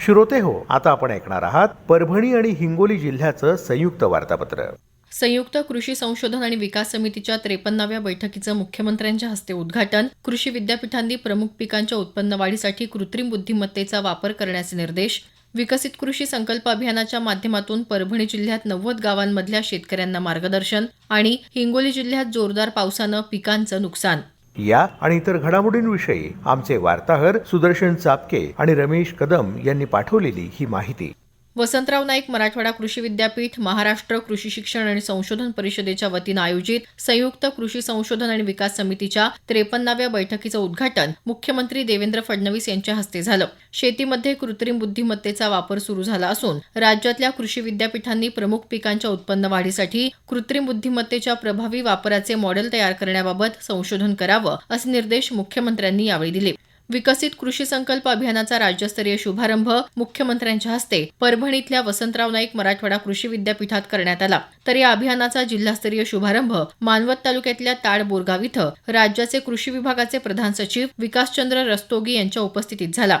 श्रोते हो. आता आपण ऐकणार आहात परभणी आणि हिंगोली जिल्ह्याचं संयुक्त वार्तापत्र. संयुक्त कृषी संशोधन आणि विकास समितीच्या त्रेपन्नाव्या बैठकीचं मुख्यमंत्र्यांच्या हस्ते उद्घाटन कृषी विद्यापीठांनी प्रमुख पिकांच्या उत्पन्न वाढीसाठी कृत्रिम बुद्धिमत्तेचा वापर करण्याचे निर्देश विकसित कृषी संकल्प अभियानाच्या माध्यमातून परभणी जिल्ह्यात नव्वद गावांमधल्या शेतकऱ्यांना मार्गदर्शन आणि हिंगोली जिल्ह्यात जोरदार पावसानं पिकांचं नुकसान या आणि इतर घडामोडींविषयी आमचे वार्ताहर सुदर्शन चापके आणि रमेश कदम यांनी पाठवलेली ही माहिती. वसंतराव नाईक मराठवाडा कृषी विद्यापीठ महाराष्ट्र कृषी शिक्षण आणि संशोधन परिषदेच्या वतीनं आयोजित संयुक्त कृषी संशोधन आणि विकास समितीच्या त्रेपन्नाव्या बैठकीचं उद्घाटन मुख्यमंत्री देवेंद्र फडणवीस यांच्या हस्ते झालं. शेतीमध्ये कृत्रिम बुद्धिमत्तेचा वापर सुरू झाला असून राज्यातल्या कृषी विद्यापीठांनी प्रमुख पिकांच्या उत्पन्न वाढीसाठी कृत्रिम बुद्धिमत्तेच्या प्रभावी वापराचे मॉडेल तयार करण्याबाबत संशोधन करावं असे निर्देश मुख्यमंत्र्यांनी यावेळी दिले. विकसित कृषी संकल्प अभियानाचा राज्यस्तरीय शुभारंभ मुख्यमंत्र्यांच्या हस्ते परभणीतल्या वसंतराव नाईक मराठवाडा कृषी विद्यापीठात करण्यात आला. तर या अभियानाचा जिल्हास्तरीय शुभारंभ मानवत तालुक्यातल्या ताड बोरगाव इथं राज्याचे कृषी विभागाचे प्रधान सचिव विकासचंद्र रस्तोगी यांच्या उपस्थितीत झाला.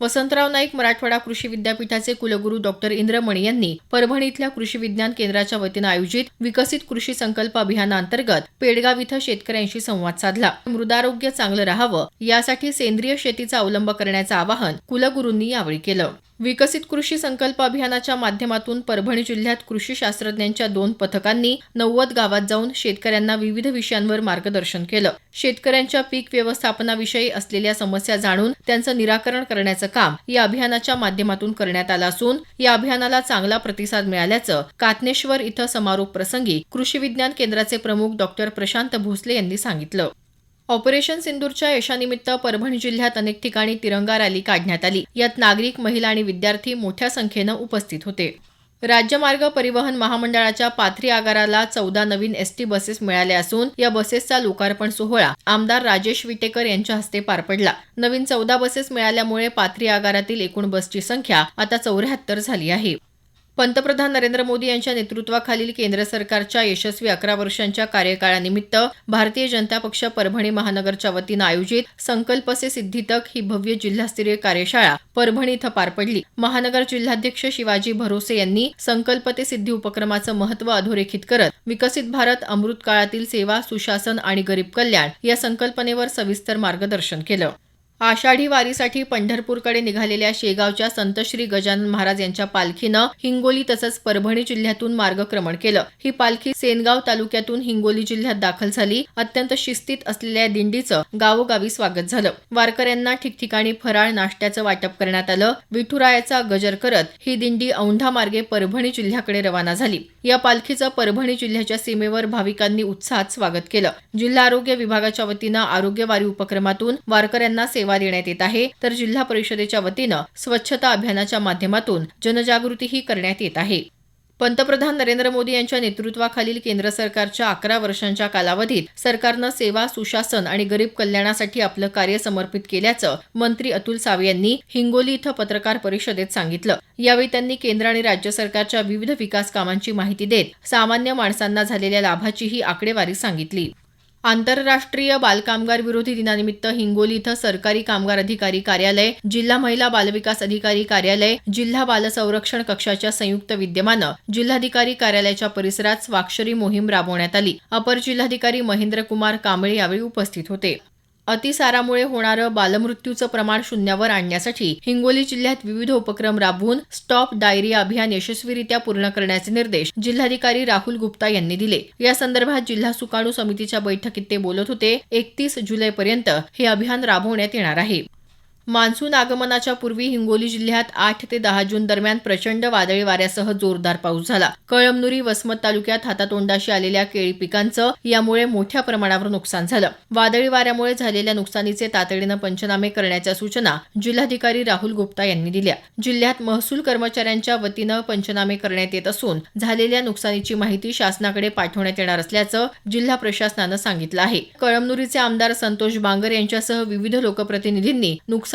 वसंतराव नाईक मराठवाडा कृषी विद्यापीठाचे कुलगुरू डॉक्टर इंद्रमणी यांनी परभणी इथल्या कृषी विज्ञान केंद्राच्या वतीनं आयोजित विकसित कृषी संकल्प अभियानाअंतर्गत पेडगाव इथं शेतकऱ्यांशी संवाद साधला. मृदारोग्य चांगलं राहावं यासाठी सेंद्रिय शेतीचा अवलंब करण्याचं आवाहन कुलगुरूंनी यावेळी केलं. विकसित कृषी संकल्प अभियानाच्या माध्यमातून परभणी जिल्ह्यात कृषी शास्त्रज्ञांच्या दोन पथकांनी नव्वद गावात जाऊन शेतकऱ्यांना विविध विषयांवर मार्गदर्शन केलं. शेतकऱ्यांच्या पीक व्यवस्थापनाविषयी असलेल्या समस्या जाणून त्यांचं निराकरण करण्याचं काम या अभियानाच्या माध्यमातून करण्यात आलं असून या अभियानाला चांगला प्रतिसाद मिळाल्याचं कातनेश्वर इथं समारोप प्रसंगी कृषी विज्ञान केंद्राचे प्रमुख डॉक्टर प्रशांत भोसले यांनी सांगितलं. ऑपरेशन सिंदूरच्या यशानिमित्त परभणी जिल्ह्यात अनेक ठिकाणी तिरंगा रॅली काढण्यात आली. यात नागरिक महिला आणि विद्यार्थी मोठ्या संख्येनं उपस्थित होते. राज्यमार्ग परिवहन महामंडळाच्या पाथरी आगाराला चौदा नवीन एसटी बसेस मिळाल्या असून या बसेसचा लोकार्पण सोहळा आमदार राजेश विटेकर यांच्या हस्ते पार पडला. नवीन चौदा बसेस मिळाल्यामुळे पाथरी आगारातील एकूण बसची संख्या आता चौऱ्याहत्तर झाली आहे. पंतप्रधान नरेंद्र मोदी यांच्या नेतृत्वाखालील केंद्र सरकारच्या यशस्वी अकरा वर्षांच्या कार्यकाळानिमित्त भारतीय जनता पक्ष परभणी महानगरच्या वतीनं आयोजित संकल्प से सिद्धीतक ही भव्य जिल्हास्तरीय कार्यशाळा परभणी इथं पार पडली. महानगर जिल्हाध्यक्ष शिवाजी भरोसे यांनी संकल्प ते सिद्धी उपक्रमाचं महत्त्व अधोरेखित करत विकसित भारत अमृत काळातील सेवा सुशासन आणि गरीब कल्याण या संकल्पनेवर सविस्तर मार्गदर्शन केलं. आषाढी वारीसाठी पंढरपूरकडे निघालेल्या शेगावच्या संत श्री गजानन महाराज यांच्या पालखीनं हिंगोली तसंच परभणी जिल्ह्यातून मार्गक्रमण केलं. ही पालखी सेनगाव तालुक्यातून हिंगोली जिल्ह्यात दाखल झाली. अत्यंत शिस्तीत असलेल्या या दिंडीचं गावोगावी स्वागत झालं. वारकऱ्यांना ठिकठिकाणी फराळ नाश्त्याचं वाटप करण्यात आलं. विठुरायाचा गजर करत ही दिंडी औंढा मार्गे परभणी जिल्ह्याकडे रवाना झाली. या पालखीचं परभणी जिल्ह्याच्या सीमेवर भाविकांनी उत्साहात स्वागत केलं. जिल्हा आरोग्य विभागाच्या वतीनं आरोग्य वारी उपक्रमातून वारकऱ्यांना सेवा देण्यात येत आहे. तर जिल्हा परिषदेच्या वतीनं स्वच्छता अभियानाच्या माध्यमातून जनजागृतीही करण्यात येत आहे. पंतप्रधान नरेंद्र मोदी यांच्या नेतृत्वाखालील केंद्र सरकारच्या अकरा वर्षांच्या कालावधीत सरकारनं सेवा सुशासन आणि गरीब कल्याणासाठी आपलं कार्य समर्पित केल्याचं मंत्री अतुल सावे यांनी हिंगोली इथं पत्रकार परिषदेत सांगितलं. यावेळी त्यांनी केंद्र आणि राज्य सरकारच्या विविध विकास कामांची माहिती देत सामान्य माणसांना झालेल्या लाभाचीही आकडेवारी सांगितली. आंतरराष्ट्रीय बालकामगार विरोधी दिनानिमित्त हिंगोली इथं सरकारी कामगार अधिकारी कार्यालय जिल्हा महिला बालविकास अधिकारी कार्यालय जिल्हा बाल संरक्षण कक्षाच्या संयुक्त विद्यमानं जिल्हाधिकारी कार्यालयाच्या परिसरात स्वाक्षरी मोहीम राबवण्यात आली. अपर जिल्हाधिकारी महेंद्र कुमार कांबळे यावेळी उपस्थित होते. अतिसारामुळे होणारं बालमृत्यूचं प्रमाण शून्यावर आणण्यासाठी हिंगोली जिल्ह्यात विविध उपक्रम राबवून स्टॉप डायरिया अभियान यशस्वीरित्या पूर्ण करण्याचे निर्देश जिल्हाधिकारी राहुल गुप्ता यांनी दिले. या संदर्भात जिल्हा सुकाणू समितीच्या बैठकीत ते बोलत होते एकतीस जुलैपर्यंत हे अभियान राबवण्यात येणार आहे. मान्सून आगमनाच्या पूर्वी हिंगोली जिल्ह्यात आठ ते दहा जून दरम्यान प्रचंड वादळी वाऱ्यासह जोरदार पाऊस झाला. कळमनुरी वसमत तालुक्यात हातातोंडाशी आलेल्या केळी पिकांचं यामुळे मोठ्या प्रमाणावर नुकसान झालं. वादळी वाऱ्यामुळे झालेल्या नुकसानीचे तातडीनं पंचनामे करण्याच्या सूचना जिल्हाधिकारी राहुल गुप्ता यांनी दिल्या. जिल्ह्यात महसूल कर्मचाऱ्यांच्या वतीनं पंचनामे करण्यात येत असून झालेल्या नुकसानीची माहिती शासनाकडे पाठवण्यात येणार असल्याचं जिल्हा प्रशासनानं सांगितलं आहे. कळमनुरीचे आमदार संतोष बांगर यांच्यासह विविध लोकप्रतिनिधींनी नुकसान